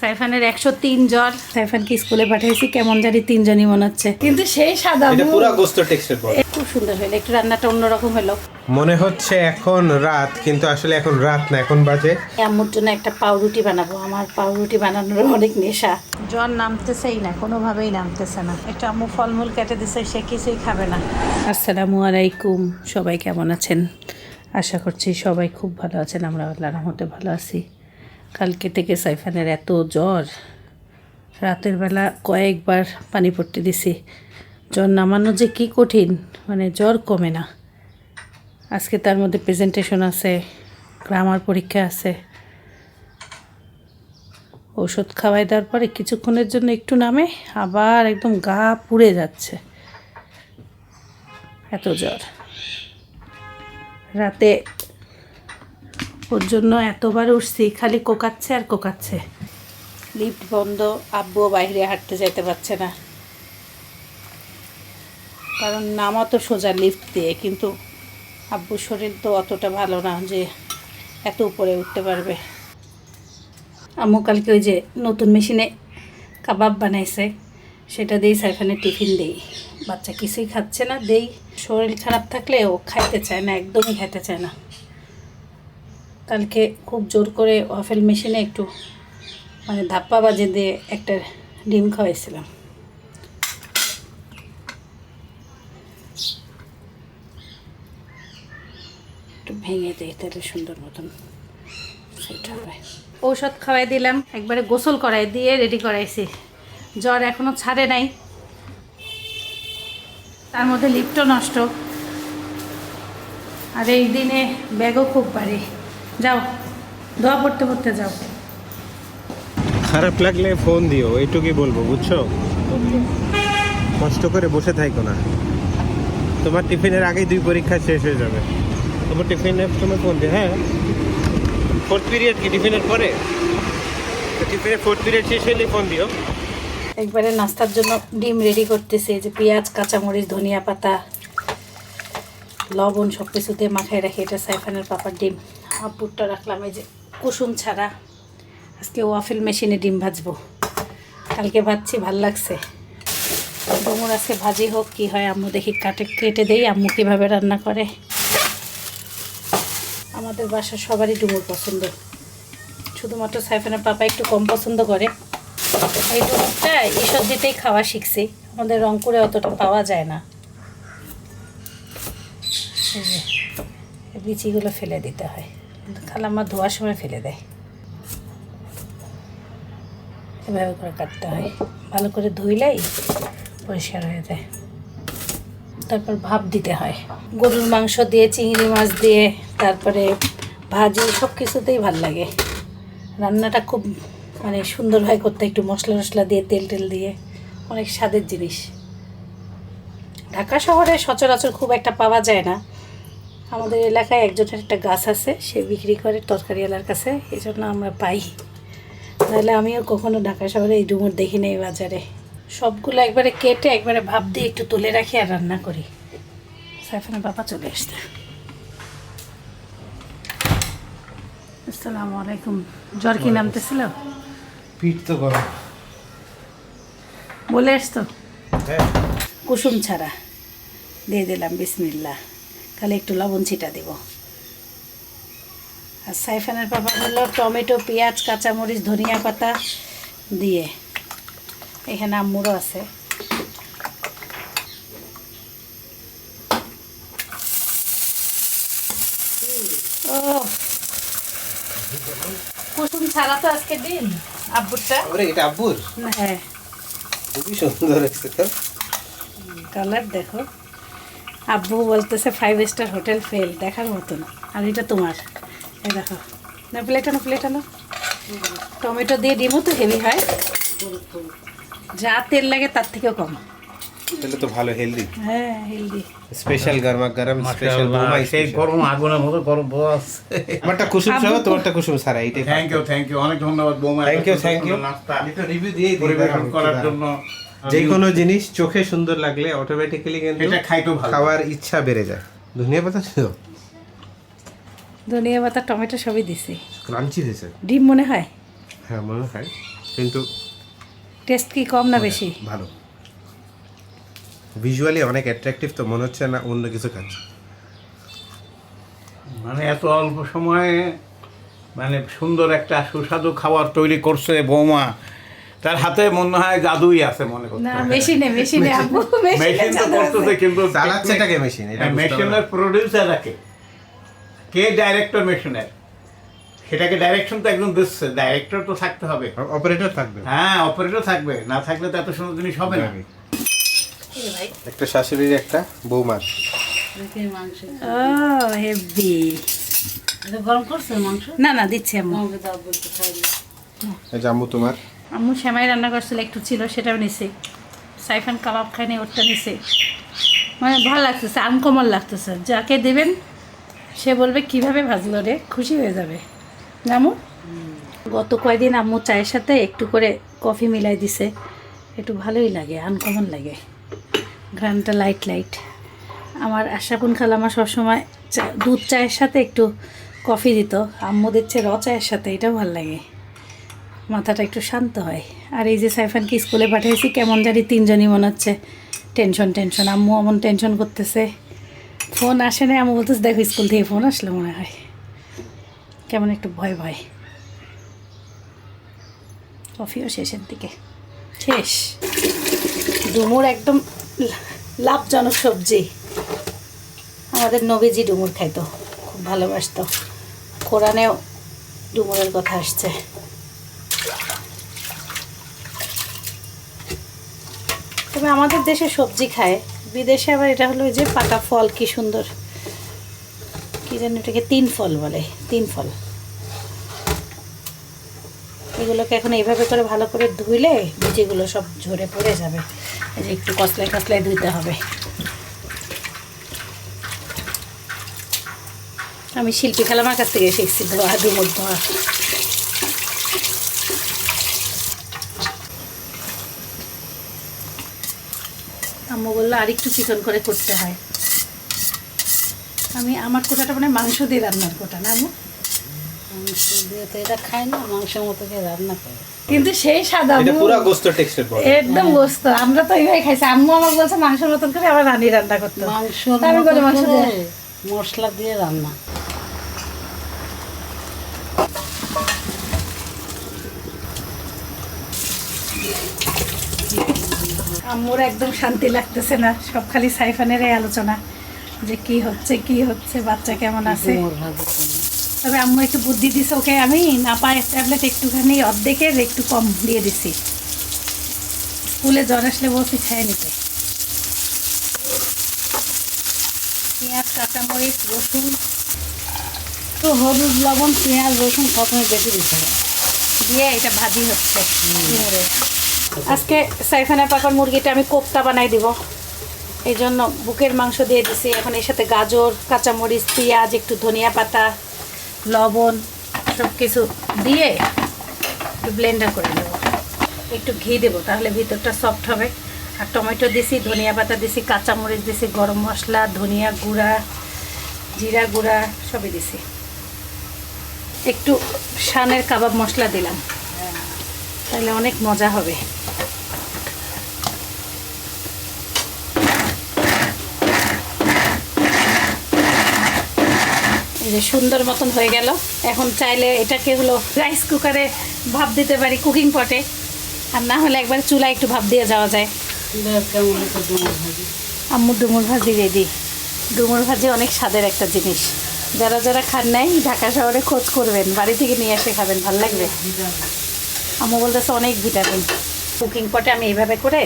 সাইফানের একশো তিন জ্বর। সাইফানকে স্কুলে পাঠিয়েছি কেমন জানি তিনজনই মনে হচ্ছে। কিন্তু সেই সাদা পুরো গোস্ত টেক্সচার খুব সুন্দর হলো একটু রান্নাটা অন্যরকম হলো। মনে হচ্ছে এখন রাত কিন্তু আসলে এখন রাত না এখন বাজে। আম্মুর জন্য একটা পাউরুটি বানাবো আমার পাউরুটি বানানোর অনেক নেশা। জ্বর নামতেছেই না কোনোভাবেই নামতেছে না। একটু আম্মু ফলমূল কেটে দিছে সে কিছুই খাবে না। আসসালামু আলাইকুম সবাই কেমন আছেন? আশা করছি সবাই খুব ভালো আছেন আমরা আল্লাহ রহমতে ভালো আছি। কালকে থেকে সাইফানের এত জ্বর। রাতের বেলা কয়েকবার পানি পড়তে দিছি। জ্বর নামানো যে কি কঠিন মানে জ্বর কমে না। আজকে তার মধ্যে প্রেজেন্টেশন আছে গ্রামার পরীক্ষা আছে। ওষুধ খাওয়াই দেওয়ার পরে কিছুক্ষণের জন্য একটু নামে, আবার একদম গা পুড়ে যাচ্ছে। এত জ্বর। রাতে ওর জন্য এতবার উঠছি, খালি কোকাচ্ছে আর কোকাচ্ছে। লিফট বন্ধ, আব্বুও বাইরে হাঁটতে যেতে পারছে না। কারণ নামা তো সোজা লিফট দিয়ে, কিন্তু আব্বুর শরীর তো অতটা ভালো না যে এত উপরে উঠতে পারবে। আম্মু কালকে ওই যে নতুন মেশিনে কাবাব বানাইছে, সেটা দিয়েই সাইফানে টিফিন দেই। বাচ্চা কিছুই খাচ্ছে না, দেই। শরীর খারাপ থাকলে ও খাইতে চায় না, একদমই খাইতে চায় না। কালকে খুব জোর করে ওয়াফেল মেশিনে একটু মানে ধাপ্পা বাজে দিয়ে একটা ডিম খাওয়াইছিলাম। একটু ভেঙে দিই তাহলে সুন্দর মতন সেট ঔষধ খাওয়াই দিলাম, একবারে গোসল করাই দিয়ে রেডি করাইছি। জ্বর এখনও ছাড়ে নাই। তার মধ্যে লিফটও নষ্ট। আর এই দিনে ব্যাগও খুব ভারী। যাও দোয়া পড়তে পড়তে যাও। খারাপ লাগলে ফোন দিও এইটুকুই বলব বুঝছ? কষ্ট করে বসে থাইকো না। তোমার টিফিনের আগেই দুই পরীক্ষা শেষ হয়ে যাবে। তোমার টিফিনের সময় ফোন দিও হ্যাঁ? ফোর্থ পিরিয়ড কি টিফিনের পরে? টিফিনের ফোর্থ পিরিয়ড শেষ হলে ফোন দিও। একবারে নাস্তার জন্য ডিম রেডি করতেছি এই যে পেঁয়াজ কাঁচামরিচ ধনিয়া পাতা লবণ সব কিছুতে মাখায় রাখি এটা সাইফানের পাপার ডিম। আব্বুরটা রাখলাম, এই যে কুসুম ছাড়া। আজকে ওয়াফেল মেশিনে ডিম ভাজবো। কালকে ভাজছি, ভালো লাগছে। ডুমুর আজকে ভাজি হোক, কি হয়, আম্মু দেখি কাটে, কেটে দেই, আম্মু কীভাবে রান্না করে। আমাদের বাসার সবারই ডুমুর পছন্দ। শুধুমাত্র সাইফানের পাপা একটু কম পছন্দ করে। এই ডুমুরটা ঈশ্বর দিতেই খাওয়া শিখছি। আমাদের রংপুরে অতটা পাওয়া যায় না। বিচিগুলো ফেলে দিতে হয়। কিন্তু খালাম্মা ধোয়ার সময় ফেলে দেয়। এভাবে করে কাটতে হয়। ভালো করে ধুইলেই পরিষ্কার হয়ে যায়। তারপর ভাপ দিতে হয়। গরুর মাংস দিয়ে, চিংড়ি মাছ দিয়ে, তারপরে ভাজি সব কিছুতেই ভালো লাগে। রান্নাটা খুব মানে সুন্দর হয় করতে। একটু মশলা টশলা দিয়ে, তেল টেল দিয়ে। অনেক স্বাদের জিনিস। ঢাকা শহরে সচরাচর খুব একটা পাওয়া যায় না। আমাদের এলাকায় একজনের একটা গাছ আছে সে বিক্রি করে তরকারিওয়ালার কাছে এই জন্য আমরা পাই। তাহলে আমিও কখনো ঢাকা শহরে এই ডুমুর দেখি নেই বাজারে। সবগুলো একবারে কেটে একবারে ভাপ দিয়ে একটু তুলে রাখি আর রান্না করি। সাইফানের বাবা চলে আসতে আসসালামু আলাইকুম। জ্বর কি নামতেছিল? পিঠ তো গরম। বলে আসতো? হ্যাঁ। কুসুম ছাড়া। দিয়ে দিলাম বিসমিল্লা খালি একটু লবণ ছিটা দিব। আর সাইফানের পাপা হলো টমেটো পেঁয়াজ কাঁচামরিচ ধনিয়া পাতা দিয়ে। এখানে আম্মুরও আছে। কুসুম ছাড়া তো আজকে দিন আব্বুরটা। এটা আব্বুর? হ্যাঁ। খুবই সুন্দর হয়েছে তো কালার দেখো। আব্বু বলতেছে ফাইভ স্টার হোটেল ফেল দেখার মতন। আর এটা তোমার। এই দেখো। না প্লেট আনো প্লেট আনো। টমেটো দিয়ে ডিমও তো হেভি হয়। যা তেল লাগে তার থেকেও কম। তাহলে তো ভালো হেলদি হ্যাঁ হেলদি স্পেশাল গরমা গরম স্পেশাল বোমাই সেই গরম আগুনের মতো গরম বস। আমারটা কুসুম সহ তোমারটা কুসুম সারা এইটাই থ্যাংক ইউ থ্যাংক ইউ অনেক ধন্যবাদ বৌমা thank you. নাস্তা। আমি তো রিভিউ দিয়ে পরিবেশন করার জন্য। যে কোনো জিনিস চোখে সুন্দর লাগলে অটোমেটিক্যালি কিন্তু এটা খাইতেও ভালো। খাওয়ার ইচ্ছা বেড়ে যায়। ধনিয়া পাতা ছিল? ধনিয়া পাতা টমেটো সবই দিছি। ক্রাঞ্চি হয়েছে ডিম মনে হয়? হ্যাঁ মনে হয়। কিন্তু টেস্ট কি কম না বেশি? ভালো। ভিজুয়ালি অনেক অ্যাট্রাকটিভ তো মনে হচ্ছে না অন্য কিছু খাচ্ছে। মানে এত অল্প সময়ে মানে সুন্দর একটা সুস্বাদু খাবার তৈরি করছে বৌমা। তার হাতে মনে হয় জাদুই আছে মনে করতে মেশিনে মেশিনে আব্বু মেশিন তো করতেছে কিন্তু চালাচ্ছে এটাকে মেশিন এটা মেশিনের হবে। প্রডিউসার কে কে ডাইরেক্টর মেশিনের? সেটাকে ডাইরেকশন তো একজন দিচ্ছে। ডাইরেক্টর তো থাকতে হবে। অপারেটর থাকবে। হ্যাঁ অপারেটর থাকবে। না থাকলে তো এত সুন্দর জিনিস হবে না। একটা শাশুড়ির একটা বৌমার ও হেভি। গরম করছে মাংস? না না দিচ্ছি আম্মু তোমার। আম্মু শ্যামাই রান্না করছিল, একটু ছিল, সেটাও নিছে। সাইফান কাবাব খাইনি ওরটা নিছে। মানে ভালো লাগতেছে, আনকমন লাগতেছে। যাকে দেবেন, সে বলবে, কীভাবে ভাজলো রে? খুশি হয়ে যাবে। আম্মু? গত কয়দিন আম্মু চায়ের সাথে একটু করে কফি মিলাই দিছে। একটু ভালোই লাগে, আনকমন লাগে। ঘ্রানটা লাইট লাইট। আমার আশাপুন খালামা সবসময় চা- দুধ চায়ের সাথে একটু কফি দিত। আম্মু দিচ্ছে র চায়ের সাথে, এটাও ভালো লাগে। মাথাটা একটু শান্ত হয়। আর এই যে সাইফানকে স্কুলে পাঠিয়েছি, কেমন জানি তিনজনই মনে হচ্ছে টেনশন টেনশন। আম্মু এমন টেনশন করতেছে। ফোন আসে না আম্মু বলতেছে, দেখো, স্কুল থেকে ফোন আসলো মনে হয়। কেমন একটু ভয় ভয়। কফিও শেষের দিকে। শেষ। ডুমুর একদম লাভজনক সবজি। আমাদের নবীজি ডুমুর খাইতো, খুব ভালোবাসতো। কোরআনেও ডুমুরের কথা আসছে। আমাদের দেশে সবজি খায়, বিদেশে আবার এটা হলো যে পাকা ফল, কি সুন্দর। কি জানি এটাকে তিন ফল বলে, তিন ফল। এগুলোকে এখন এইভাবে করে ভালো করে ধুইলে বীজগুলো সব ঝরে পড়ে যাবে। এই যে একটু কসলায় কসলায় ধুইতে হবে। আমি শিল্পী খেলামার কাছ থেকে শিখছি ধোয়া ডুমুর ধোয়া। আম্মু বলল আর একটু চিকন করে করতে হয়। আমি আমার কোটাটা মানে মাংস দিয়ে রান্নার কোটা না আম্মু? মাংস দিয়ে তো এটা খাই না মাংসের মতো রান্না করে। কিন্তু সেই সাদা এটা পুরো গোস্ত টেক্সচার বলে। একদম গোস্ত। আমরা তো এইভাবে খাইছি। আম্মু আমার বলছে মাংসের মতন করে আবার রানি রান্না করতো। মাংস আমি বলি মাংস দিয়ে মশলা দিয়ে রান্না। আম্মুর একদম শান্তি লাগতেছে না। সব খালি সাইফানের আলোচনা যে কি হচ্ছে কি হচ্ছে বাচ্চা কেমন আছে। তবে আম্মু একটু বুদ্ধি দিছে ওকে আমি না পাই ট্যাবলেট একটুখানি অর্ধেকের একটু কম দিয়ে দিছি। স্কুলে জ্বর আসলে বলছি খেয়ে নিতে। পেঁয়াজ কাঁচামরিচ রসুন তো হলুদ লবণ পেঁয়াজ রসুন প্রথমে বেশি দিতে হবে। দিয়ে এটা ভাজি হচ্ছে। আজকে সাইফানের পাকার মুরগিটা আমি কোপ্তা বানাই দিব। এই জন্য বুকের মাংস দিয়ে দিছি। এখন এর সাথে গাজর কাঁচামরিচ পেঁয়াজ একটু ধনিয়া পাতা লবণ সব কিছু দিয়ে একটু ব্লেন্ডার করে দেবো একটু ঘি দেবো তাহলে ভিতরটা সফট হবে। আর টমেটো দিছি ধনিয়া পাতা দিছি কাঁচামরিচ দিছি গরম মশলা ধনিয়া গুঁড়া জিরা গুঁড়া সবই দিছি। একটু শানের কাবাব মশলা দিলাম। তাহলে অনেক মজা হবে। যে সুন্দর মতন হয়ে গেল। এখন চাইলে এটাকে হলো রাইস কুকারে ভাপ দিতে পারি কুকিং পটে আর না হলে একবার চুলায় একটু ভাপ দিয়ে যাওয়া যায়। আম্মু ডুমুর ভাজি রেডি ডুমুর ভাজি অনেক স্বাদের একটা জিনিস। যারা যারা খান নাই, ঢাকা শহরে খোঁজ করবেন, বাড়ি থেকে নিয়ে এসে খাবেন, ভালো লাগবে। আম্মু বলতেছে অনেক ভিটামিন কুকিং পটে আমি এইভাবে করে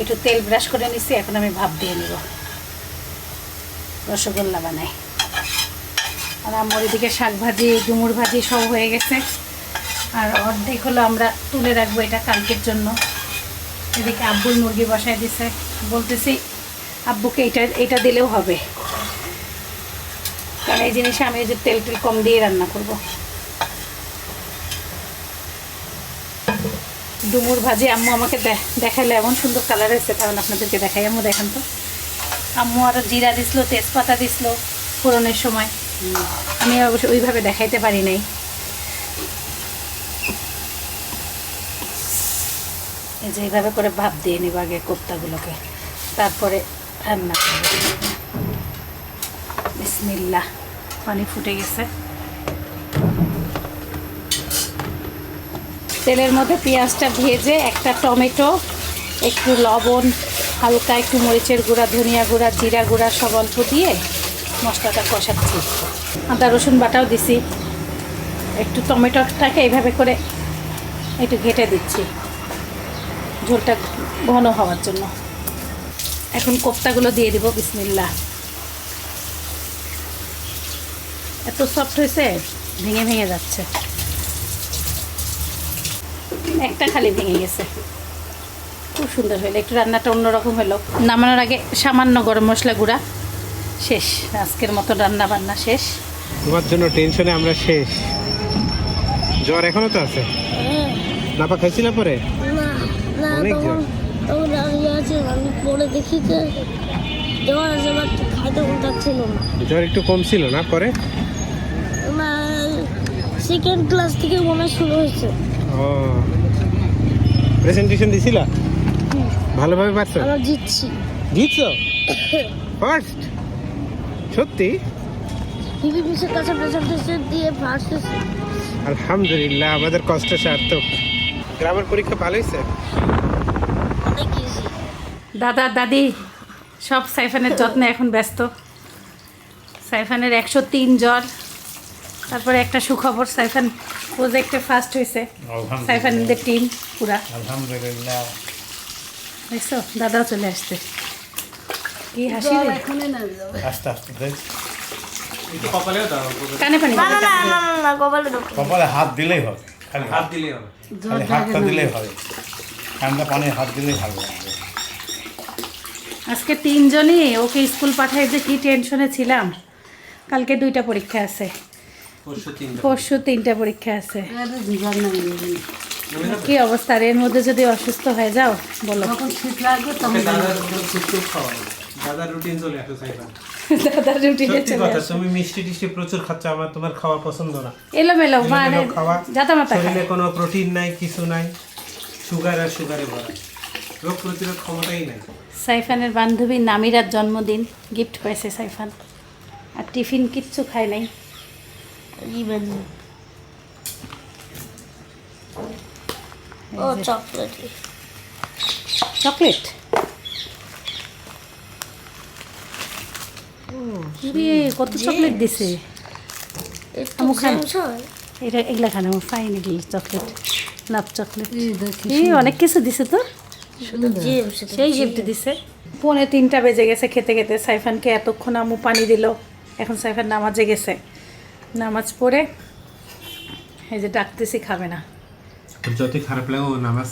একটু তেল ব্রাশ করে নিচ্ছি এখন আমি ভাপ দিয়ে নিব। রসগোল্লা বানাই। আর আম্মুর এদিকে শাক ভাজি, ডুমুর ভাজি সব হয়ে গেছে। আর অর্ধেক হলো আমরা তুলে রাখব এটা কালকের জন্য। এদিকে আব্বুর মুরগি বসায় দিছে। বলতেছি, আব্বুকে এটা এটা দিলেও হবে। কারণ এই জিনিসে আমি যে তেল টেল কম দিয়ে রান্না করব। ডুমুর ভাজি আম্মু আমাকে দে- দেখাইলে, এমন সুন্দর কালার হয়েছে তখন আপনাদেরকে দেখাই, আম্মু দেখান তো। আম্মু আরও জিরা দিছিল, তেজপাতা দিছিল ফোড়নের সময়। আমি অবশ্য ওইভাবে দেখাইতে পারি নাই। যে এইভাবে করে ভাপ দিয়ে নিব আগে কোপ্তাগুলোকে। তারপরে রান্না করব। বিসমিল্লা পানি ফুটে গেছে। তেলের মধ্যে পেঁয়াজটা ভেজে একটা টমেটো, একটু লবণ, হালকা একটু মরিচের গুঁড়া, ধনিয়া গুঁড়া, জিরা গুঁড়া সব অল্প দিয়ে মশলাটা কষাচ্ছি আদা রসুন বাটাও দিছি। একটু টমেটোটাকে এইভাবে করে একটু ঘেটে দিচ্ছি। ঝোলটা ঘন হওয়ার জন্য। এখন কোপ্তাগুলো দিয়ে দিব বিসমিল্লা এত সফট হয়েছে, ভেঙে ভেঙে যাচ্ছে। একটা খালি ভেঙে গেছে। খুব সুন্দর হলো, একটু রান্নাটা অন্যরকম হলো। নামানোর আগে সামান্য গরম মশলা গুঁড়া। শেষ। আজকের মতো রান্না বান্না শেষ। তোমার জন্য টেনশনে আমরা শেষ। জ্বর এখনও তো আছে? নাপা খাইছিল পরে? অনেক তখন তখন দাঁড়িয়ে আছে আমি পরে দেখি যে জ্বর আছে বাট খাইতে উঠাচ্ছিল না। জ্বর একটু কম ছিল না পরে? সেকেন্ড ক্লাস থেকে মনে শুরু হয়েছে। ও। প্রেজেন্টেশন দিছিলা? ভালোভাবে পারছ? আমরা জিতছি। জিতছো? ফার্স্ট সত্যি? ফিলিপিন্সের কাছে প্রেজেন্টেশন দিয়ে ফার্স্ট আলহামদুলিল্লাহ আমাদের কষ্ট সার্থক। গ্রামের পরীক্ষা ভালো হয়েছে? দাদা দাদি সব সাইফানের যত্নে এখন ব্যস্ত। সাইফানের একশো তিন জ্বর তারপরে একটা সুখবর সাইফান প্রজেক্টে ফার্স্ট হয়েছে। সাইফানদের টিম পুরা। আলহামদুলিল্লাহ। দেখছ দাদাও চলে আসছে। কি হাসি রে? আস্তে আস্তে দেখ। কানে পানি? না না না না না, না কপালে কপালে হাত দিলেই হবে খালি। হাত দিলেই হবে। খালি হাতটা দিলেই হবে ঠান্ডা পানি হাত দিলেই ভালো আজকে তিনজনই ওকে স্কুল পাঠাই যে কি টেনশনে ছিলাম। কালকে দুইটা পরীক্ষা আছে। পরশু তিনটা পরীক্ষা আছে। কি অবস্থা এর মধ্যে যদি অসুস্থ হয়ে যাও বলো। শীত লাগবে তখন দাদার দাদার রুটিন চলে আসো সাইবা দাদা রুটিনে চলে কথা তুমি মিষ্টি টিষ্টি প্রচুর খাচ্ছ আমার তোমার খাওয়া পছন্দ না। এলোমেলো মানে যাতা মাতা শরীরে কোনো প্রোটিন নাই কিছু নাই সুগার আর সুগারে ভরা। রোগ প্রতিরোধ ক্ষমতাই নাই। সাইফানের বান্ধবী নামিরার জন্মদিন গিফট পাইছে সাইফান। আর টিফিন কিচ্ছু খায় নাই। ইভেন ও চকলেট। চকলেট? রে কত চকলেট দিছে? আমু খান। এটা এগুলা খান আমার ফাইন এগুলো চকলেট লাভ চকলেট এই অনেক কিছু দিছে তো? সেই গিফট দিছে। পৌনে তিনটা বেজে গেছে খেতে খেতে সাইফানকে এতক্ষণ আমু পানি দিল। এখন সাইফান নামাজে গেছে। নামাজ পড়ে এই যে ডাকতেছি খাবে না। যতই খারাপ লাগে ও নামাজ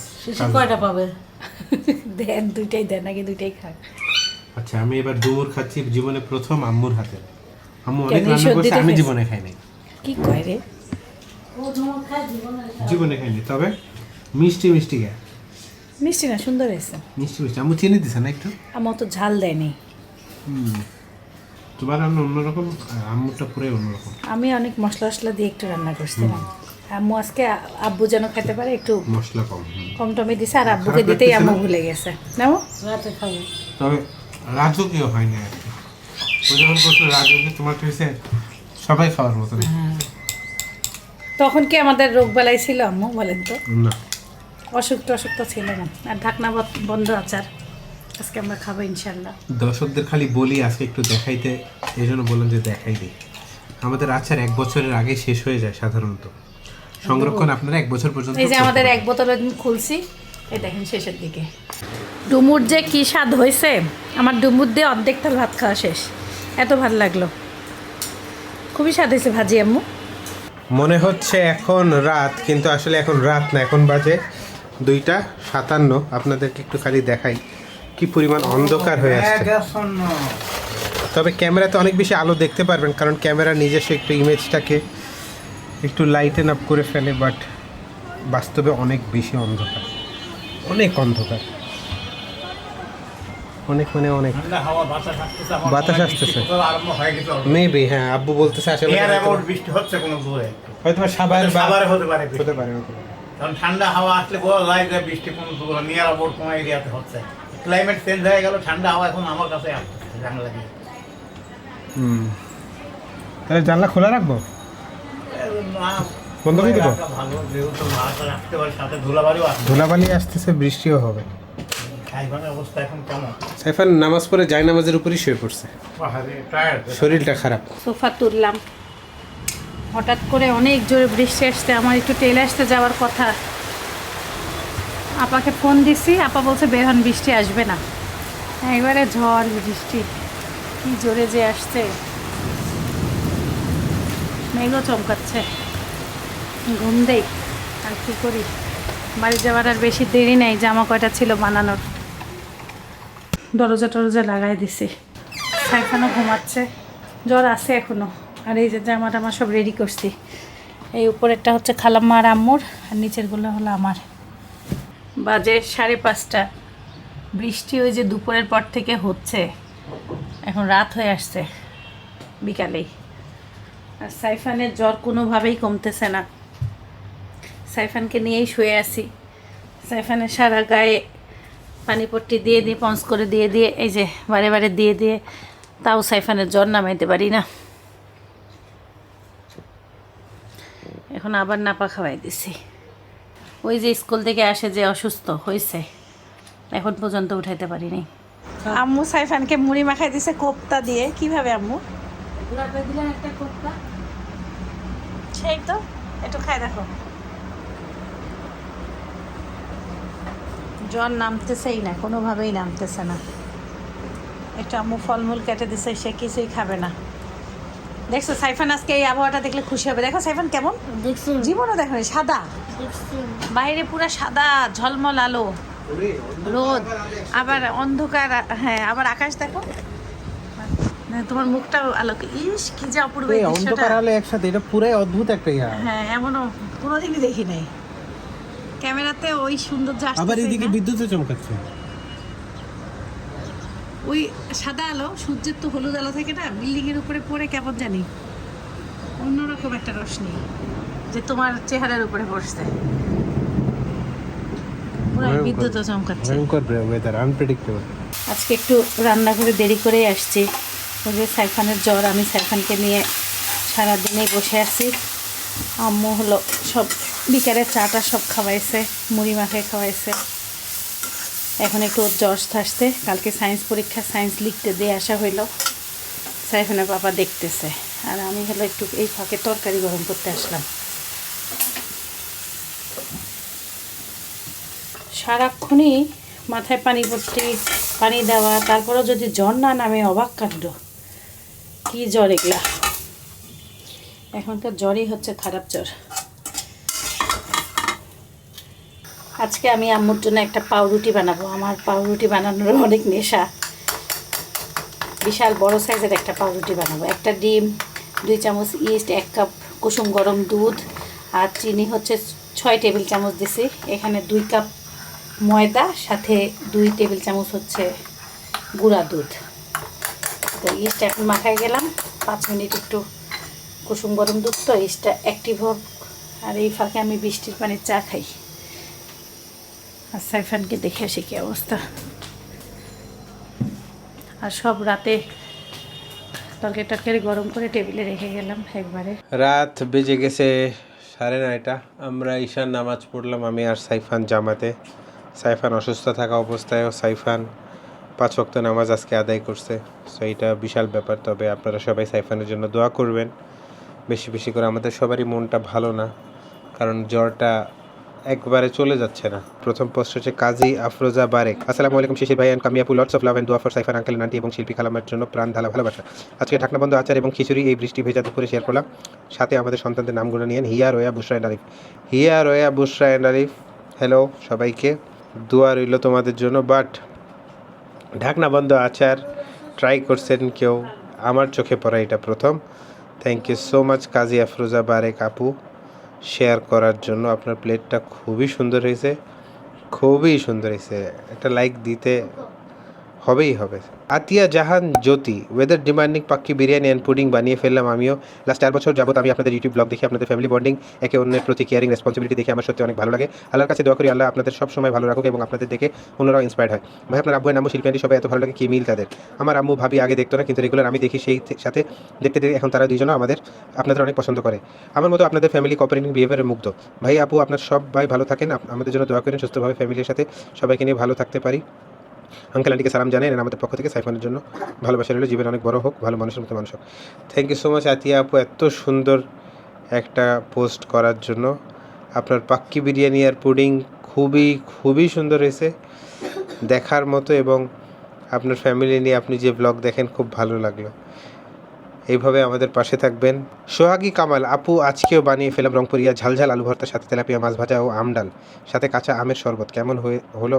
কয়টা পাবে? দেন দুইটাই দেন আগে দুইটাই খাক। আচ্ছা আমি এবার ডুমুর খাচ্ছি জীবনে প্রথম আম্মুর হাতে। আম্মু অনেক রান্না করছে আমি? জীবনে খাইনি। কি কয় রে? জীবনে খাইনি তবে মিষ্টি মিষ্টি গায়ে। মিষ্টি না সুন্দর হয়েছে। মিষ্টি মিষ্টি। আম্মু চিনি দিছে না একটু? আমার তো ঝাল দেয়নি। হুম। তোমার রান্না অন্যরকম আর আম্মুরটা পুরো অন্যরকম। আমি অনেক মশলা মশলা দিয়ে একটু রান্না করছিলাম। আম্মু আজকে আব্বু যেন খেতে পারে একটু মশলা কম। কম টমে দিছে আর আব্বুকে দিতেই আম্মু ভুলে গেছে। নাও রাতে খাব। তবে রাজকীয় হয়নি আর কি। ও যখন করছিল রাজকীয় তোমার হয়েছে সবাই খাওয়ার মতো। তখন কি আমাদের রোগ বেলায় ছিল আম্মু বলেন তো? না। অসুখ টসুখ তো ছিল না। আর ঢাকনা বন্ধ আচার আজকে আমরা খাব ইনশাল্লাহ দর্শকদের খালি বলি আজকে একটু দেখাইতে। এই জন্য বললাম যে দেখাই দিই আমাদের আচার এক বছরের আগে শেষ হয়ে যায় সাধারণত। সংরক্ষণ আপনারা এক বছর পর্যন্ত এই যে আমাদের এক বোতল খুলছি। এই দেখেন শেষের দিকে। ডুমুর যে কি স্বাদ হয়েছে আমার ডুমুর দিয়ে অর্ধেক তাল ভাত খাওয়া শেষ। এত ভালো লাগল। খুবই স্বাদ হয়েছে ভাজি আম্মু। মনে হচ্ছে এখন রাত কিন্তু আসলে এখন রাত না এখন বাজে দুইটা সাতান্ন। আপনাদেরকে একটু খালি দেখাই কি পরিমাণ অন্ধকার হয়ে আসছে। তবে ক্যামেরাতে অনেক বেশি আলো দেখতে পারবেন কারণ ক্যামেরা নিজস্ব একটু ইমেজটাকে একটু লাইটেন আপ করে ফেলে বাট বাস্তবে অনেক বেশি অন্ধকার। অনেক অন্ধকার। অনেক মানে অনেক। ঠান্ডা হাওয়া বাতাস আসতেছে আসতেছে। মেবি হ্যাঁ আব্বু বলতেছে আসলে অ্যাবাউট বৃষ্টি হচ্ছে কোনো হয়তো বা সাবার হতে পারে হতে পারে কারণ ঠান্ডা হাওয়া আসলে বোঝা যায় যে বৃষ্টি কোনো নিয়ার অবর কোনো এরিয়াতে হচ্ছে। ক্লাইমেট চেঞ্জ হয়ে গেল ঠান্ডা হাওয়া এখন আমার কাছে আসছে জানলা দিয়ে। হুম। তাহলে জানলা খোলা রাখব? না, বন্ধ করে দিবো? আসছে ধুলাবালি আসতেছে বৃষ্টিও হবে। সাইফান নামাজ পড়ে জায় নামাজের উপরই শুয়ে পড়ছে। শরীরটা খারাপ। সোফা তুললাম। হঠাৎ করে অনেক জোরে বৃষ্টি আসতে আমার একটু টেলে আসতে যাওয়ার কথা। আপাকে ফোন দিছি আপা বলছে বের হন বৃষ্টি আসবে না। একবারে ঝড় বৃষ্টি। কি জোরে যে আসছে। মেঘও চমকাচ্ছে। ঘুম দেই, আর কি করি বাড়ি যাওয়ার আর বেশি দেরি নেই, জামা কয়টা ছিল বানানোর। দরজা টরজা লাগাই দিছি। সাইফানও ঘুমাচ্ছে, জ্বর আছে এখনও, আর এই যে জামা টামা সব রেডি করছি। এই উপরেরটা হচ্ছে খালাম্মা আর আম্মুর, আর নিচেরগুলো হলো আমার। বাজে সাড়ে পাঁচটা। বৃষ্টি ওই যে দুপুরের পর থেকে হচ্ছে, এখন রাত হয়ে আসছে, বিকালেই। আর সাইফানের জ্বর কোনোভাবেই কমতেছে না। সাইফানকে নিয়েই শুয়ে আছি। সাইফানের সারা গায়ে পানিপট্টি দিয়ে দিয়ে পঞ্চ করে দিয়ে দিয়ে এই যে বারে বারে দিয়ে দিয়ে তাও সাইফানের জ্বর নামাইতে পারি না। এখন আবার নাপা খাওয়াই দিছি। ওই যে স্কুল থেকে আসে যে অসুস্থ হয়েছে এখন পর্যন্ত উঠাইতে পারিনি আম্মু সাইফানকে মুড়ি মাখাই দিছে কোপ্তা দিয়ে। কীভাবে আম্মু? দিলেন একটা কোপ্তা। সেই তো একটু খাই দেখো। জ্বর নামতেছেই না কোনোভাবেই নামতেছে না। একটু আম্মু ফলমূল কেটে দিছে সে কিছুই খাবে না। দেখছ সাইফান আজকে এই আবহাওয়াটা দেখলে খুশি হবে। দেখো সাইফান কেমন? জীবনও দেখো সাদা। বাইরে পুরো সাদা ঝলমল আলো। রোদ। আবার অন্ধকার হ্যাঁ আবার আকাশ দেখো। তোমার মুখটা আলোকে ইস কি যে অপূর্ব। অন্ধকার আলো একসাথে এটা পুরাই অদ্ভুত একটা ইয়া। হ্যাঁ এমনও কোনোদিনই দেখি নাই। ক্যামেরাতে ওই সৌন্দর্য আবার এদিকে বিদ্যুৎও চমকাচ্ছে। ওই সাদা আলো সূর্যের তো হলুদ আলো থাকে না বিল্ডিং এর উপরে পড়ে কেমন জানি। অন্যরকম একটা রশ্মি যে তোমার চেহারার উপরে পড়ছে। বিদ্যুৎ চমকাচ্ছে। ভয়ঙ্কর আনপ্রেডিক্টেবল আজকে একটু রান্না করে দেরি করেই আসছি। ওই যে সাইফানের জ্বর আমি সাইফানকে নিয়ে সারাদিনেই বসে আছি। আম্মু হলো সব বিকালে চাটা সব খাওয়াইছে, মুড়ি মাখায় খাওয়াইছে। এখন একটু ওর জ্বর থাকছে কালকে সায়েন্স পরীক্ষা, সায়েন্স লিখতে দিয়ে আসা হইল। সাইফানের বাবা দেখতেছে। আর আমি হলো একটু এই ফাঁকে তরকারি গরম করতে আসলাম। সারাক্ষণই মাথায় পানি ভর্তি, পানি দেওয়া, তারপরেও যদি জ্বর না নামে, অবাক কাণ্ড। কি জ্বর এগুলা? এখনকার জ্বরই হচ্ছে, খারাপ জ্বর। আজকে আমি আম্মুর জন্য একটা পাউরুটি বানাবো। আমার পাউরুটি বানানোর অনেক নেশা। বিশাল বড় সাইজের একটা পাউরুটি বানাবো। একটা ডিম, দুই চামচ ইস্ট, এক কাপ কুসুম গরম দুধ আর চিনি হচ্ছে ছয় টেবিল চামচ দিছি। এখানে দুই কাপ ময়দা, সাথে দুই টেবিল চামচ হচ্ছে গুঁড়া দুধ। তো ইস্ট এখন মাখায় গেলাম। পাঁচ মিনিট একটু কুসুম গরম দুধ, তো ইস্টটা অ্যাক্টিভ হোক। আর এই ফাঁকে আমি বৃষ্টির পানির চা খাই। আর সাইফানকে দেখে আসি কি অবস্থা। আর সব রাতে তরকারি টরকারি গরম করে টেবিলে রেখে গেলাম একবারে। রাত বেজে গেছে সাড়ে নয়টা। আমরা ঈশান নামাজ পড়লাম, আমি আর সাইফান জামাতে। সাইফান অসুস্থ থাকা অবস্থায়ও সাইফান পাঁচ ওয়াক্ত নামাজ আজকে আদায় করছে। সো এটা বিশাল ব্যাপার, তবে আপনারা সবাই সাইফানের জন্য দোয়া করবেন। বেশি বেশি করে আমাদের সবারই মনটা ভালো না, কারণ জ্বরটা একবারে চলে যাচ্ছে না। প্রথম পোস্ট হচ্ছে কাজী আফরোজা বারেক। আসসালামু আলাইকুম শিশির ভাই অ্যান্ড কামিয়াপু লটস অফ লাভ অ্যান্ড দোয়া ফর সাইফান আঙ্কেল নান্টি এবং শিল্পী কালামের জন্য প্রাণ ঢালা ভালোবাসা। আজকে ঢাকনা বন্ধ, আচার এবং খিচুড়ি এই বৃষ্টি ভেজা দুপুরে শেয়ার করলাম। সাথে আমাদের সন্তানদের নামগুলো নিয়েন হিয়া রোয়া বুসরা এন্ড আরিফ হিয়া রোয়া বুসরা এন্ড আরিফ হ্যালো সবাইকে। দোয়া রইল তোমাদের জন্য বাট ঢাকনা বন্ধ, আচার ট্রাই করছেন কেউ? আমার চোখে পড়া এটা প্রথম। Thank you so much Kazi Afroza Barek আপু। শেয়ার করার জন্য আপনার প্লেটটা খুবই সুন্দর হয়েছে খুবই সুন্দর হয়েছে। একটা লাইক দিতে হবেই হবে। আতিয়া জাহান জ্যোতি ওয়েদার ডিমান্ডিং পাক্কি বিরিয়ানি অ্যান্ড পুডিং বানিয়ে ফেললাম আমিও। লাস্ট চার বছর যাবত আমি আপনাদের ইউটিউব ব্লগ দেখি আপনাদের ফ্যামিলি বন্ডিং একে অন্যের প্রতি কেয়ারিং রেসপন্সিবিলিটি দেখে আমার সত্যি অনেক ভালো লাগে। আল্লাহর কাছে দোয়া করি আল্লাহ আপনাদের সব সময় ভালো রাখুক এবং আপনাদের দেখে অন্যরাও ইন্সপায়ার্ড হয়। ভাই, আপনার আব্বু আম্মু শিল্পী সবাই এত ভালো লাগে, কি মিল তাদের? আমার আম্মু, ভাবি আগে দেখতো না, কিন্তু রেগুলার আমি দেখি সেই সাথে, দেখতে দেখতে এখন তারা দুইজনও আমাদের, আপনাদের অনেক পছন্দ করে। আমার মতো আপনাদের ফ্যামিলি কোঅপারেটিং বিহেভিয়ারের মুগ্ধ। ভাই, আপু, আপনার সবাই ভালো থাকেন আমাদের জন্য দোয়া করেন সুস্থভাবে ফ্যামিলির সাথে সবাইকে নিয়ে ভালো থাকতে পারি। আঙ্কেল আন্টিকে সালাম জানাই আমাদের পক্ষ থেকে সাইফানের জন্য ভালোবাসা রইল, জীবন অনেক বড় হোক, ভালো মানুষের মতো মানুষ হোক। Thank you so much Atiya আপু, এত সুন্দর একটা পোস্ট করার জন্য। আপনার পাক্কি বিরিয়ানি আর পুডিং খুবই খুবই সুন্দর হয়েছে। দেখার মতো এবং আপনার ফ্যামিলি নিয়ে আপনি যে ব্লগ দেখেন, খুব ভালো লাগল। এইভাবে আমাদের পাশে থাকবেন। সোহাগী কামাল, আপু, আজকেও বানিয়ে ফেলাম রংপুরিয়া ঝালঝাল আলু ভর্তার সাথে তেলাপিয়া মাছ ভাজা ও আমডাল, সাথে কাঁচা আমের শরবত। কেমন হয়ে, হলো?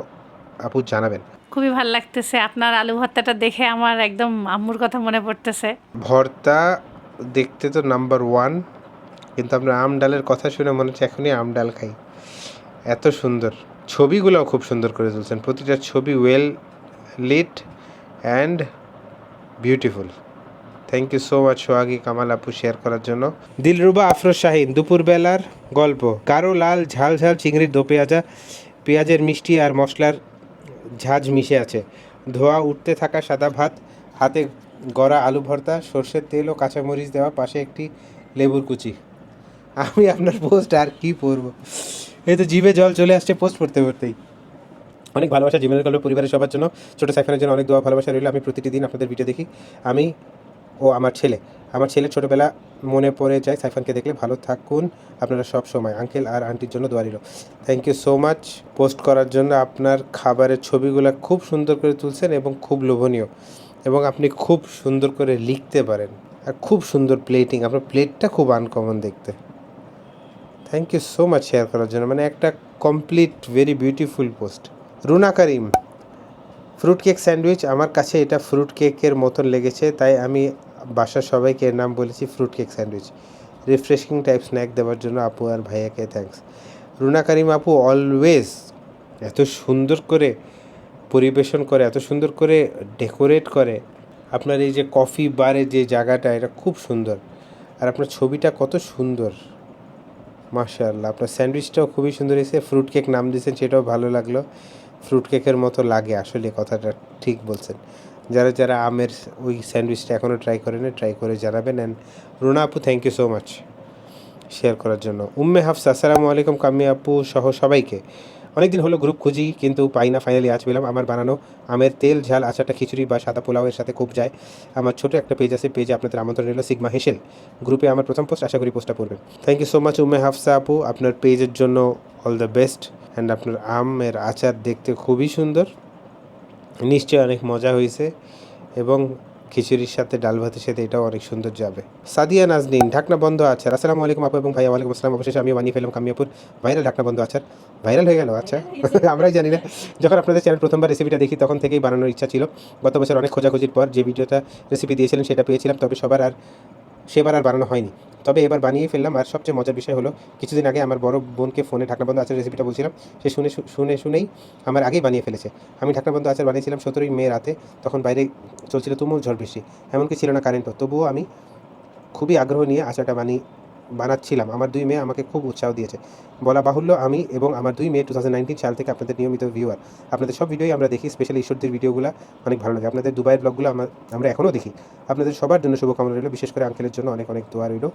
আপু জানাবেন। খুবই ভালো লাগতেছে। আপনার আলু ভর্তাটা দেখে আমার একদম আম্মুর কথা মনে পড়তেছে। ভর্তা দেখতে তো নাম্বার ওয়ান কিন্তু আপনার আম ডালের কথা শুনে মনে হচ্ছে এখনই আম ডাল খাই। এত সুন্দর। ছবিগুলোও খুব সুন্দর করে তুলছেন। প্রতিটা ছবি well lit and beautiful thank you so much Sohagi Kamal আপু শেয়ার করার জন্য। দিলরুবা আফরোজ শাহিন দুপুরবেলার গল্প। গাঢ় লাল ঝাল ঝাল চিংড়ির দো পেঁয়াজা পেঁয়াজের মিষ্টি আর মশলার ঝাঁঝ মিশে আছে। ধোয়া উঠতে থাকা সাদা ভাত, হাতে গড়া আলু ভর্তা, সর্ষের তেল ও কাঁচামরিচ দেওয়া, পাশে একটি লেবুর কুচি। আমি আপনার পোস্ট আর কি পড়ব? এই তো জিভে জল চলে আসছে পোস্ট পড়তে পড়তেই। অনেক ভালোবাসা জীবনের গল্প পরিবারের সবার জন্য। ছোটো সাইফানের জন্য অনেক দোয়া ভালোবাসা রইল। আমি প্রতিটি দিন আপনাদের ভিডিও দেখি। আমি ও আমার ছেলে। আমার ছেলে ছোটোবেলা মনে পড়ে যায়, সাইফানকে দেখলে, ভালো থাকুন, আপনারা সব সময়, আঙ্কেল আর আন্টির জন্য দোয়া রইল। Thank you so much post করার জন্য আপনার খাবারের ছবিগুলো খুব সুন্দর করে তুলছেন এবং খুব লোভনীয় এবং আপনি খুব সুন্দর করে লিখতে পারেন আর খুব সুন্দর প্লেটিং আপনার প্লেটটা খুব আনকমন দেখতে। Thank you so much share করার জন্য। মানে একটা complete very beautiful post Runa Karim fruit cake sandwich আমার কাছে এটা ফ্রুট কেকের মতন লেগেছে, তাই আমি বাসার সবাইকে এর নাম বলেছি fruit cake sandwich refreshing type snack দেওয়ার জন্য আপু আর ভাইয়াকে থ্যাঙ্কস রুনা, করিম আপু অলওয়েজ এত সুন্দর করে পরিবেশন করে, এত সুন্দর করে ডেকোরেট করে। আপনার এই যে কফি বারে যে জায়গাটা, এটা খুব সুন্দর। আর আপনার ছবিটা কত সুন্দর। মাশাআল্লাহ, আপনার স্যান্ডউইচটাও খুবই সুন্দর হয়েছে। ফ্রুট কেক নাম দিয়েছেন, সেটাও ভালো লাগল। ফ্রুট কেকের মতো লাগে আসলে, কথাটা ঠিক বলছেন। যারা যারা আমের ওই স্যান্ডউইচটা এখনও ট্রাই করেন ট্রাই করে জানাবেন অ্যান্ড রুনা আপু thank you so much share করার জন্য। উম্মে হাফসা, আসসালামু আলাইকুম কাম্মি আপু সহ সবাইকে। অনেকদিন হলো গ্রুপ খুঁজি, কিন্তু পাই না ফাইনালি আজ পেলাম। আমার বানানো আমের তেল, ঝাল, আচারটা খিচুড়ি বা সাদা পোলাওয়ের সাথে খুব যায়। আমার ছোট একটা পেজ আছে পেজে আপনাদের আমন্ত্রণ রইল সিগমা হেসেল গ্রুপে আমার প্রথম পোস্ট আশা করি পোস্টটা পড়বেন। Thank you so much Umme Hafsa আপু। আপনার পেজের জন্য অল দ্য বেস্ট অ্যান্ড আপনার আমের আচার দেখতে খুবই সুন্দর। নিশ্চয়ই অনেক মজা হয়েছে এবং খিচুড়ির সাথে, ডাল ভাতের সাথে এটাও অনেক সুন্দর যাবে। সাদিয়া নাজনীন, ঢাকনা বন্ধ আছে। আসসালামু আলাইকুম আপু এবং ভাইয়া ওয়ালাইকুম আসসালাম। অবশেষে আমি বানিয়ে ফেলাম কামিয়াপুর। ভাইরাল ঢাকনা বন্ধ আচার ভাইরাল হয়ে গেল? আচ্ছা আমরাই জানি না। যখন আপনাদের চ্যানেল প্রথমবার রেসিপিটা দেখি, তখন থেকেই বানানোর ইচ্ছা ছিল। গত বছর অনেক খোঁজাখুঁজির পর যে ভিডিওটা রেসিপি দিয়েছিলেন, সেটা পেয়েছিলাম। তবে সবার আর সেবার আর বানানো হয়নি। তবে এবার বানিয়ে ফেললাম, আর সবচেয়ে মজার বিষয় হলো, কিছুদিন আগে আমার বড় বোনকে ফোনে ঢাকনাবন্ধ আচার রেসিপিটা বলছিলাম, সে শুনে শুনে শুনেই আমার আগেই বানিয়ে ফেলেছে। আমি ঢাকনাবন্ধ আচার বানিয়েছিলাম সতেরোই মে রাতে, তখন বাইরে চলছিল তুমুল ঝড় বৃষ্টি, এমনকি ছিল না কারেন্টও তবুও আমি খুবই আগ্রহ নিয়ে আচারটা বানিয়ে বানাচ্ছিলাম। আমার দুই মেয়ে আমাকে খুব উৎসাহ দিয়েছে। বলা বাহুল্য, আমি এবং আমার দুই মেয়ে টু থাউজেন্ড সাল থেকে আপনাদের নিয়মিত ভিউয়ার আপনাদের সব ভিডিওই আমরা দেখি স্পেশালি ঈশ্বরদের ভিডিওগুলো অনেক ভালো লাগে। আপনাদের দুবাইয়ের ব্লগগুলো আমরা এখনও দেখি। আপনাদের সবার জন্য শুভকামনা রইল। বিশেষ করে আঙ্কেলের জন্য অনেক অনেক দোয়া রইল।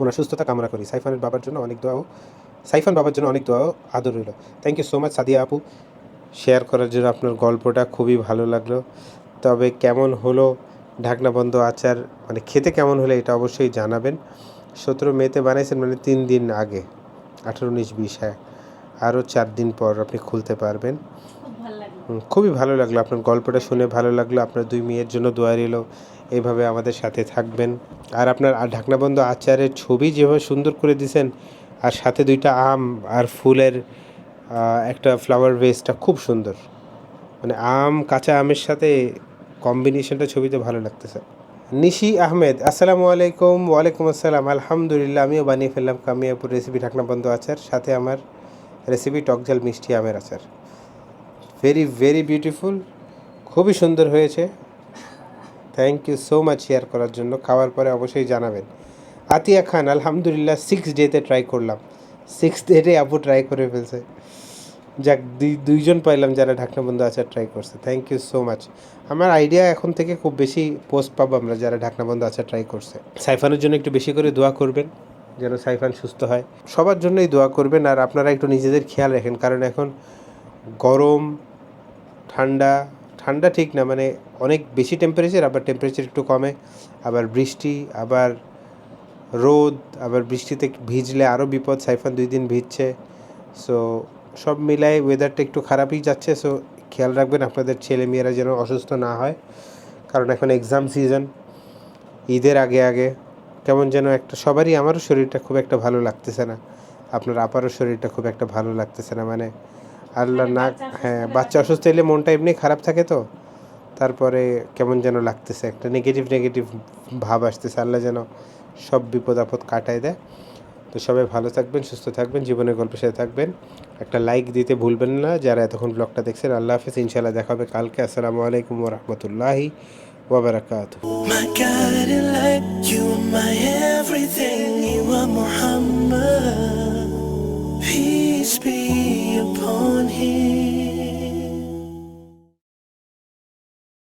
ওনার সুস্থতা কামনা করি। সাইফানের বাবার জন্য অনেক দোয়াও, সাইফান বাবার জন্য অনেক দোয়াও আদর রইল। Thank you so much Sadia আপু। শেয়ার করার জন্য আপনার গল্পটা খুবই ভালো লাগল। তবে কেমন হলো ঢাকনা বন্ধ আচার? মানে খেতে কেমন হলে এটা অবশ্যই জানাবেন। সতেরো মেতে বানাইছেন মানে তিন দিন আগে আঠেরো উনিশ বিশ হ্যাঁ। আরও চার দিন পর আপনি খুলতে পারবেন। খুবই ভালো লাগল আপনার গল্পটা শুনে ভালো লাগল আপনার দুই মেয়ের জন্য দোয়া রইল। এইভাবে আমাদের সাথে থাকবেন। আর আপনার আর ঢাকনাবন্ধ আচারের ছবি যেভাবে সুন্দর করে দিয়েছেন আর সাথে দুইটা আম আর ফুলের একটা ফ্লাওয়ার ভেসটা খুব সুন্দর। মানে আম কাঁচা আমের সাথে কম্বিনেশনটা ছবিতে ভালো লাগতেছে। নিশি আহমেদ, আসসালামু আলাইকুম, ওয়ালাইকুম আসসালাম। আলহামদুলিল্লাহ, আমিও বানিয়ে ফেললাম কামিয়াপুর রেসিপি ঢাকনাবন্ধ আচার, সাথে আমার রেসিপি টকঝাল মিষ্টি আমের আচার। ভেরি ভেরি বিউটিফুল খুবই সুন্দর হয়েছে। Thank you so much share করার জন্য। খাওয়ার পরে অবশ্যই জানাবেন। আতিয়া খান, আলহামদুলিল্লাহ সিক্স ডেতে ট্রাই করলাম। সিক্স ডেতে আপু ট্রাই করে ফেলছে। যাক, দুই, দুইজন পাইলাম যারা ঢাকনা বন্ধু আচার ট্রাই করছে। থ্যাংক ইউ সো মাচ আমার আইডিয়া এখন থেকে খুব বেশি পোস্ট পাবো আমরা যারা ঢাকনা বন্ধু আচার ট্রাই করছে। সাইফানের জন্য একটু বেশি করে দোয়া করবেন, যেন সাইফান সুস্থ হয়। সবার জন্যই দোয়া করবেন, আর আপনারা একটু নিজেদের খেয়াল রাখেন, কারণ এখন গরম, ঠান্ডা ঠান্ডা ঠিক না মানে অনেক বেশি টেম্পারেচার আবার টেম্পারেচার একটু কমে, আবার বৃষ্টি, আবার রোদ, আবার বৃষ্টিতে ভিজলে আরও বিপদ, সাইফান দুই দিন ভিজছে। সো সব মিলায় ওয়েদারটা একটু খারাপই যাচ্ছে সো খেয়াল রাখবেন আপনাদের ছেলে মেয়েরা যেন অসুস্থ না হয় কারণ এখন এক্সাম সিজন ঈদের আগে আগে কেমন যেন একটা সবারই আমারও শরীরটা খুব একটা ভালো লাগতেছে না আপনার আপারও শরীরটা খুব একটা ভালো লাগতেছে না মানে আল্লাহ না হ্যাঁ বাচ্চা অসুস্থ হলে মনটা এমনি খারাপ থাকে তো তারপরে কেমন যেন লাগতেছে একটা নেগেটিভ নেগেটিভ ভাব আসতেছে আল্লাহ যেন সব বিপদ আপদ কাটায় দেয়। তো সবাই ভালো থাকবেন, সুস্থ থাকবেন, জীবনের গল্পের সাথে থাকবেন। একটা লাইক দিতে ভুলবেন না, যারা এতক্ষণ ব্লগটা দেখছেন, আল্লাহ হাফেজ ইনশাল্লাহ দেখা হবে কালকে। আসসালামু আলাইকুম রহমতুল্লাহি وبركاته Peace be upon him.